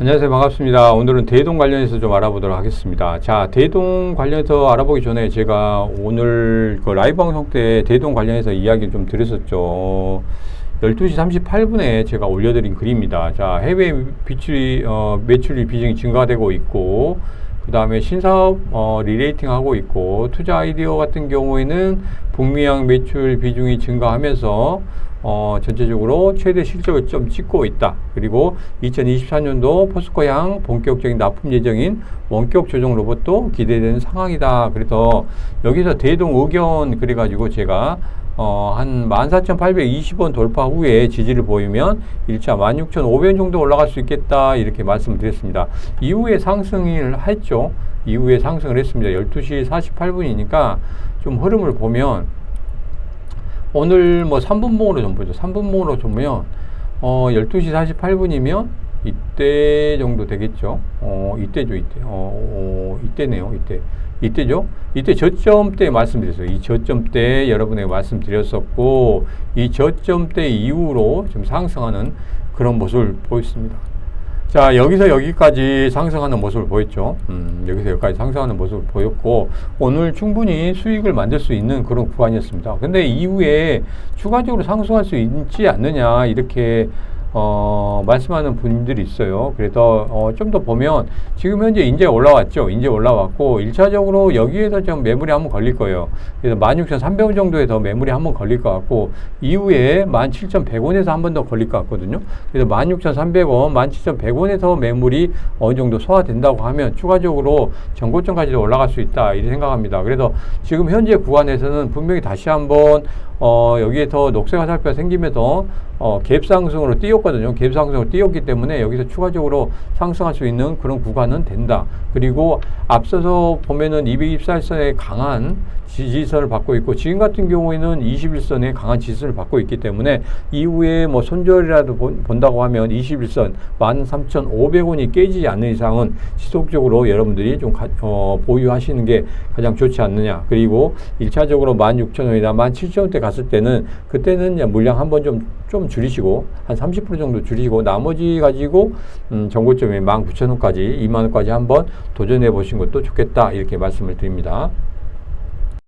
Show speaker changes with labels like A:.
A: 안녕하세요. 반갑습니다. 오늘은 대동 관련해서 좀 알아보도록 하겠습니다. 자, 대동 관련해서 알아보기 전에 제가 오늘 그 라이브 방송 때 대동 관련해서 이야기를 좀 드렸었죠. 12시 38분에 제가 올려드린 글입니다. 자, 해외 비출이, 어, 매출이 비중이 증가되고 있고, 그 다음에 신사업 어, 리레이팅 하고 있고, 투자 아이디어 같은 경우에는 북미양 매출 비중이 증가하면서 어, 전체적으로 최대 실적을 좀 찍고 있다. 그리고 2024년도 포스코향 본격적인 납품 예정인 원격 조정 로봇도 기대되는 상황이다. 그래서 여기서 대동 의견 그래가지고 제가 어, 한 14,820원 돌파 후에 지지를 보이면 1차 16,500원 정도 올라갈 수 있겠다. 이렇게 말씀을 드렸습니다. 이후에 상승을 했죠. 이후에 상승을 했습니다. 12시 48분이니까 좀 흐름을 보면 오늘 뭐 3분봉으로 좀 보죠. 3분봉으로 좀 보면 어 12시 48분이면 이때 정도 되겠죠. 어 이때죠, 이때. 어, 어 이때네요, 이때. 이때죠. 이때 저점 때 말씀드렸어요. 이 저점 때 여러분에게 말씀드렸었고 이 저점 때 이후로 좀 상승하는 그런 모습을 보였습니다. 자, 여기서 여기까지 상승하는 모습을 보였죠. 음, 여기서 여기까지 상승하는 모습을 보였고, 오늘 충분히 수익을 만들 수 있는 그런 구간이었습니다. 근데 이후에 추가적으로 상승할 수 있지 않느냐, 이렇게 어, 말씀하는 분들이 있어요. 그래서 어, 좀 더 보면 지금 현재 인제 올라왔죠. 인제 올라왔고 1차적으로 여기에서 좀 매물이 한번 걸릴 거예요. 그래서 16,300원 정도에 더 매물이 한번 걸릴 것 같고 이후에 17,100원에서 한 번 더 걸릴 것 같거든요. 그래서 16,300원, 17,100원에서 매물이 어느 정도 소화된다고 하면 추가적으로 전고점까지도 올라갈 수 있다 이렇게 생각합니다. 그래서 지금 현재 구간에서는 분명히 다시 한번 어, 여기에서 녹색 화살표가 생기면서 어, 갭 상승으로 뛰었거든요. 갭 상승으로 뛰었기 때문에 여기서 추가적으로 상승할 수 있는 그런 구간은 된다. 그리고 앞서서 보면은 224일선에 강한 지지선을 받고 있고 지금 같은 경우에는 21선에 강한 지지선을 받고 있기 때문에 이후에 뭐 손절이라도 본, 다고 하면 21선 13,500원이 깨지지 않는 이상은 지속적으로 여러분들이 좀 가, 어, 보유하시는 게 가장 좋지 않느냐. 그리고 1차적으로 16,000원이나 17,000원대 갔을 때는 그때는 물량 한번 좀, 좀 줄이시고 한 30% 정도 줄이고 나머지 가지고 음, 정고점에 19,000원까지 2만 원까지 한번 도전해 보신 것도 좋겠다. 이렇게 말씀을 드립니다.